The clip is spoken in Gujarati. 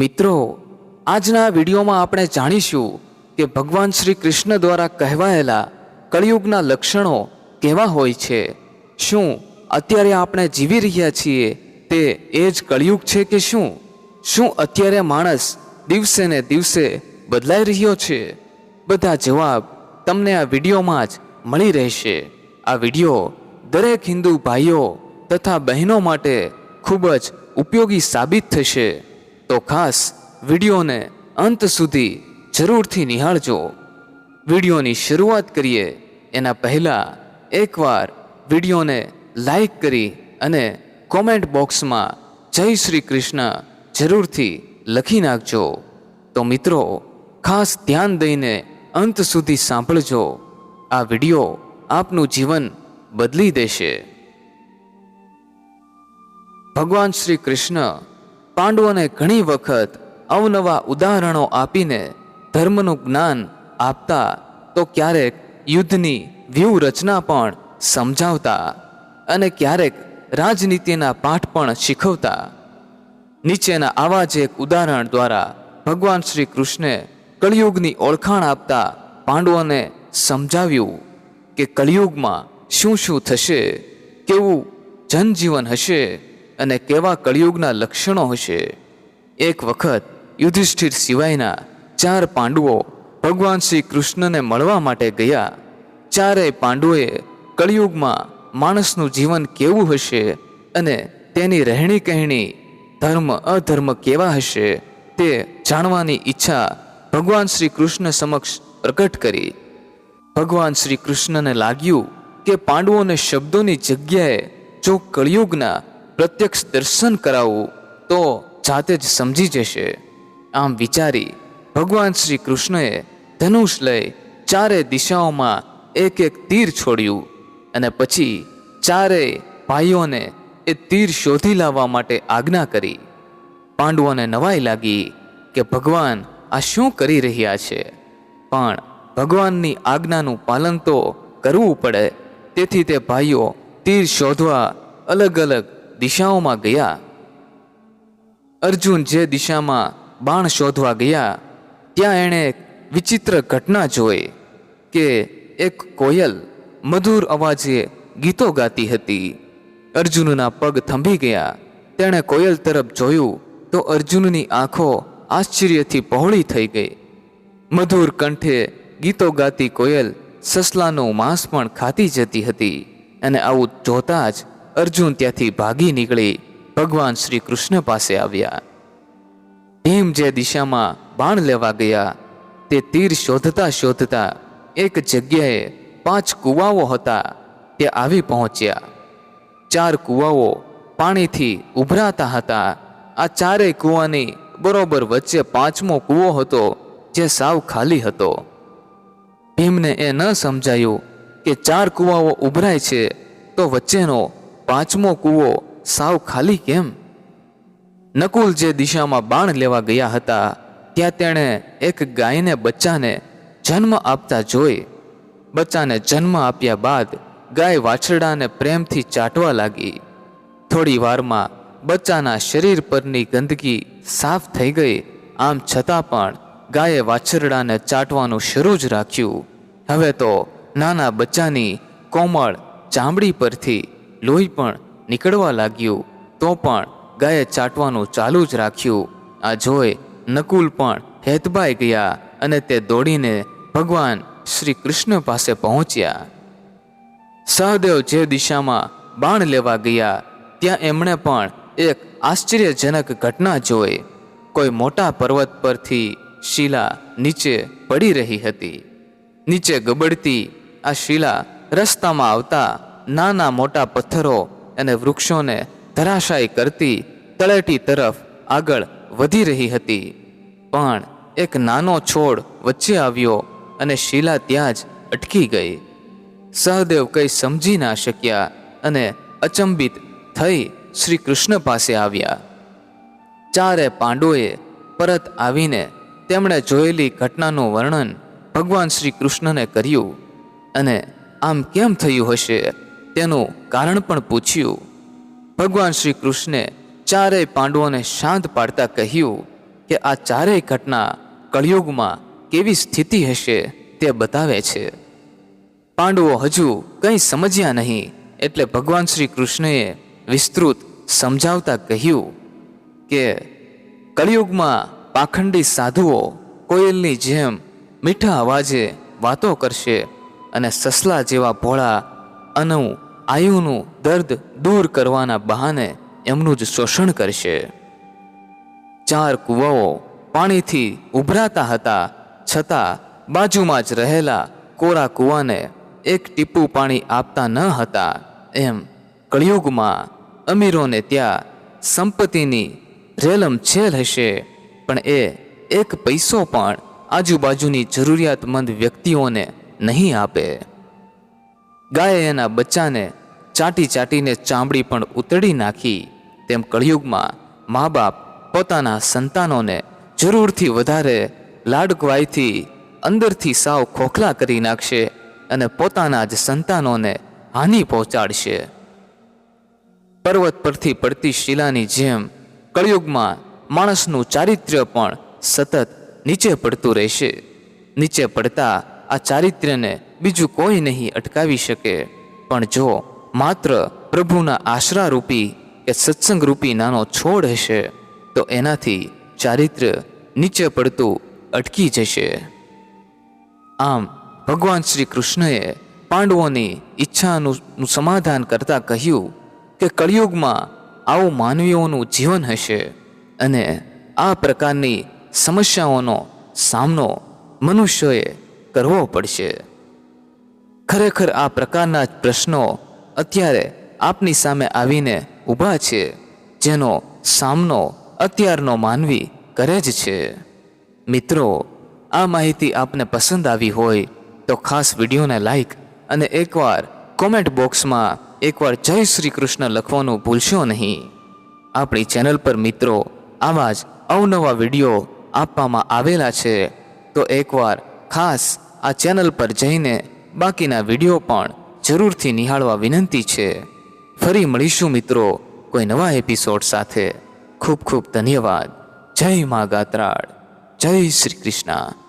મિત્રો, આજના વિડીયોમાં આપણે જાણીશું કે ભગવાન શ્રી કૃષ્ણ દ્વારા કહેવાયેલા કળિયુગના લક્ષણો કેવા હોય છે. શું અત્યારે આપણે જીવી રહ્યા છીએ તે એ જ કળિયુગ છે કે શું? શું અત્યારે માણસ દિવસે ને દિવસે બદલાઈ રહ્યો છે? બધા જવાબ તમને આ વિડીયોમાં જ મળી રહેશે. આ વીડિયો દરેક હિન્દુ ભાઈઓ તથા બહેનો માટે ખૂબ જ ઉપયોગી સાબિત થશે. તો ખાસ વિડીયોને અંત સુધી જરૂરથી નિહાળજો. વિડીયોની શરૂઆત કરીએ એના પહેલાં એકવાર વિડીયોને લાઈક કરી અને કોમેન્ટ બોક્સમાં જય શ્રી કૃષ્ણ જરૂરથી લખી નાખજો. તો મિત્રો, ખાસ ધ્યાન દઈને અંત સુધી સાંભળજો. આ વીડિયો આપનું જીવન બદલી દેશે. ભગવાન શ્રી કૃષ્ણ પાંડવોને ઘણી વખત અવનવા ઉદાહરણો આપીને ધર્મનું જ્ઞાન આપતા તો ક્યારેક યુદ્ધની વ્યૂહરચના પણ સમજાવતા અને ક્યારેક રાજનીતિના પાઠ પણ શીખવતા. નીચેના આવા જ એક ઉદાહરણ દ્વારા ભગવાન શ્રી કૃષ્ણે કળિયુગની ઓળખાણ આપતા પાંડવોને સમજાવ્યું કે કળિયુગમાં શું શું થશે, કેવું જનજીવન હશે અને કેવા કળિયુગના લક્ષણો હશે? એક વખત યુધિષ્ઠિર સિવાયના ચાર પાંડવો ભગવાન શ્રી કૃષ્ણને મળવા માટે ગયા. ચારેય પાંડવોએ કળિયુગમાં માણસનું જીવન કેવું હશે અને તેની રહેણી કહેણી ધર્મ, અધર્મ કેવા હશે તે જાણવાની ઈચ્છા ભગવાન શ્રી કૃષ્ણ સમક્ષ પ્રકટ કરી. ભગવાન શ્રી કૃષ્ણને લાગ્યું કે પાંડવોને શબ્દોની જગ્યાએ જો કળિયુગના પ્રત્યક્ષ દર્શન કરાવું તો જાતે જ સમજી જશે. આમ વિચારી ભગવાન શ્રી કૃષ્ણએ ધનુષ લઈ ચારે દિશાઓમાં એક એક તીર છોડ્યું અને પછી ચારેય ભાઈઓને એ તીર શોધી લાવવા માટે આજ્ઞા કરી. પાંડવોને નવાઈ લાગી કે ભગવાન આ શું કરી રહ્યા છે? પણ ભગવાનની આજ્ઞાનું પાલન તો કરવું પડે. તેથી તે ભાઈઓ તીર શોધવા અલગ અલગ દિશાઓમાં ગયા. અર્જુન જે દિશામાં બાણ શોધવા ગયા, ત્યાં એણે વિચિત્ર ઘટના જોઈ કે એક કોયલ મધુર અવાજે ગીતો ગાતી હતી. અર્જુનના પગ થંભી ગયા. તેણે કોયલ તરફ જોયું તો અર્જુનની આંખો આશ્ચર્યથી પહોળી થઈ ગઈ. મધુર કંઠે ગીતો ગાતી કોયલ સસલાનું માંસ પણ ખાતી જતી હતી અને આવું જોતા જ અર્જુન ત્યાંથી ભાગી નીકળી ભગવાન શ્રી કૃષ્ણ પાસે આવ્યા. ભીમ જે દિશામાં બાણ લેવા ગયા, તે તીર શોધતા શોધતા એક જગ્યાએ પાંચ કૂવાઓ હતા, તે આવી પહોંચ્યા. ચાર કૂવાઓ પાણીથી ઉભરાતા હતા. આ ચારેય કૂવાની બરોબર વચ્ચે પાંચમો કૂવો હતો, જે સાવ ખાલી હતો. ભીમને એ ન સમજાયું કે ચાર કૂવાઓ ઉભરાય છે તો વચ્ચેનો પાંચમો કૂવો સાવ ખાલી કેમ? નકુલ જે દિશામાં બાણ લેવા ગયા હતા, ત્યાં તેણે એક ગાયને બચ્ચાને જન્મ આપતા જોઈ. બચ્ચાને જન્મ આપ્યા બાદ ગાય વાછરડાને પ્રેમથી ચાટવા લાગી. થોડી વારમાં બચ્ચાના શરીર પરની ગંદકી સાફ થઈ ગઈ. આમ છતાં પણ ગાયે વાછરડાને ચાટવાનું શરૂ જ રાખ્યું. હવે તો નાના બચ્ચાની કોમળ ચામડી પરથી લોહી પણ નીકળવા લાગ્યું. તો પણ ગાયે ચાટવાનું ચાલુ જ રાખ્યું. આ જોઈ નકુલ પણ હેતબાઈ ગયા અને તે દોડીને ભગવાન શ્રી કૃષ્ણ પાસે પહોંચ્યા. સહદેવ જે દિશામાં બાણ લેવા ગયા, ત્યાં એમણે પણ એક આશ્ચર્યજનક ઘટના જોઈ. કોઈ મોટા પર્વત પરથી શિલા નીચે પડી રહી હતી. નીચે ગબડતી આ શિલા રસ્તામાં આવતા નાના મોટા પથ્થરો અને વૃક્ષોને ધરાશાયી કરતી તળેટી તરફ આગળ વધી રહી હતી. પણ એક નાનો છોડ વચ્ચે આવ્યો અને શીલા ત્યાં જ અટકી ગઈ. સહદેવ કંઈ સમજી ના શક્યા અને અચંબિત થઈ શ્રી કૃષ્ણ પાસે આવ્યા. ચારે પાંડવોએ પરત આવીને તેમણે જોયેલી ઘટનાનું વર્ણન ભગવાન શ્રી કૃષ્ણને કર્યું અને આમ કેમ થયું હશે? તેનું કારણ પણ પૂછ્યું. ભગવાન શ્રી કૃષ્ણે ચારેય પાંડવોને શાંત પાડતા કહ્યું કે આ ચારેય ઘટના કળિયુગમાં કેવી સ્થિતિ હશે તે બતાવે છે. પાંડવો હજુ કંઈ સમજ્યા નહીં એટલે ભગવાન શ્રી કૃષ્ણએ વિસ્તૃત સમજાવતા કહ્યું કે કળિયુગમાં પાખંડી સાધુઓ કોયલની જેમ મીઠા અવાજે વાતો કરશે અને સસલા જેવા ભોળા અનુ આયુનું દર્દ દૂર કરવાના બહાને એમનું જ શોષણ કરશે. ચાર કૂવાઓ પાણીથી ઉભરાતા હતા, છતાં બાજુમાં જ રહેલા કોરા કૂવાને એક ટીપું પાણી આપતા ન હતા. એમ કળિયુગમાં અમીરોને ત્યાં સંપત્તિની રેલમ છેલ હશે, પણ એ એક પૈસો પણ આજુબાજુની જરૂરિયાતમંદ વ્યક્તિઓને નહીં આપે. ગાયે એના બચ્ચાને ચાટી ચાટીને ચામડી પણ ઉતડી નાખી. તેમ કળિયુગમાં મા બાપ પોતાના સંતાનોને જરૂરથી વધારે લાડકવાઈથી અંદરથી સાવ ખોખલા કરી નાખશે અને પોતાના જ સંતાનોને હાનિ પહોંચાડશે. પર્વત પરથી પડતી શિલાની જેમ કળિયુગમાં માણસનું ચારિત્ર્ય પણ સતત નીચે પડતું રહેશે. નીચે પડતા આ ચારિત્ર્યને બીજું કોઈ નહીં અટકાવી શકે. પણ જો માત્ર પ્રભુના આશરારૂપી કે સત્સંગરૂપી નાનો છોડ હશે, તો એનાથી ચારિત્ર્ય નીચે પડતું અટકી જશે. આમ ભગવાન શ્રી કૃષ્ણએ પાંડવોની ઈચ્છાનું સમાધાન કરતા કહ્યું કે કળિયુગમાં આવું માનવીઓનું જીવન હશે અને આ પ્રકારની સમસ્યાઓનો સામનો મનુષ્યોએ કરવો પડશે. ખરેખર આ પ્રકારના પ્રશ્નો અત્યારે આપની સામે આવીને ઊભા છે, જેનો સામનો અત્યારનો માનવી કરે જ છે. મિત્રો, આ માહિતી આપને પસંદ આવી હોય તો ખાસ વિડીયોને લાઈક અને એકવાર કોમેન્ટ બોક્સમાં એકવાર જય શ્રી કૃષ્ણ લખવાનું ભૂલશો નહીં. આપણી ચેનલ પર મિત્રો, આવા જ અવનવા વીડિયો આપવામાં આવેલા છે, તો એકવાર ખાસ આ ચેનલ પર જઈને બાકીના વીડિયો પણ જરૂરથી નિહાળવા વિનંતી છે. ફરી મળીશું મિત્રો કોઈ નવા એપિસોડ સાથે. ખૂબ ખૂબ ધન્યવાદ. જય મા ગાત્રાળ. જય શ્રી કૃષ્ણ.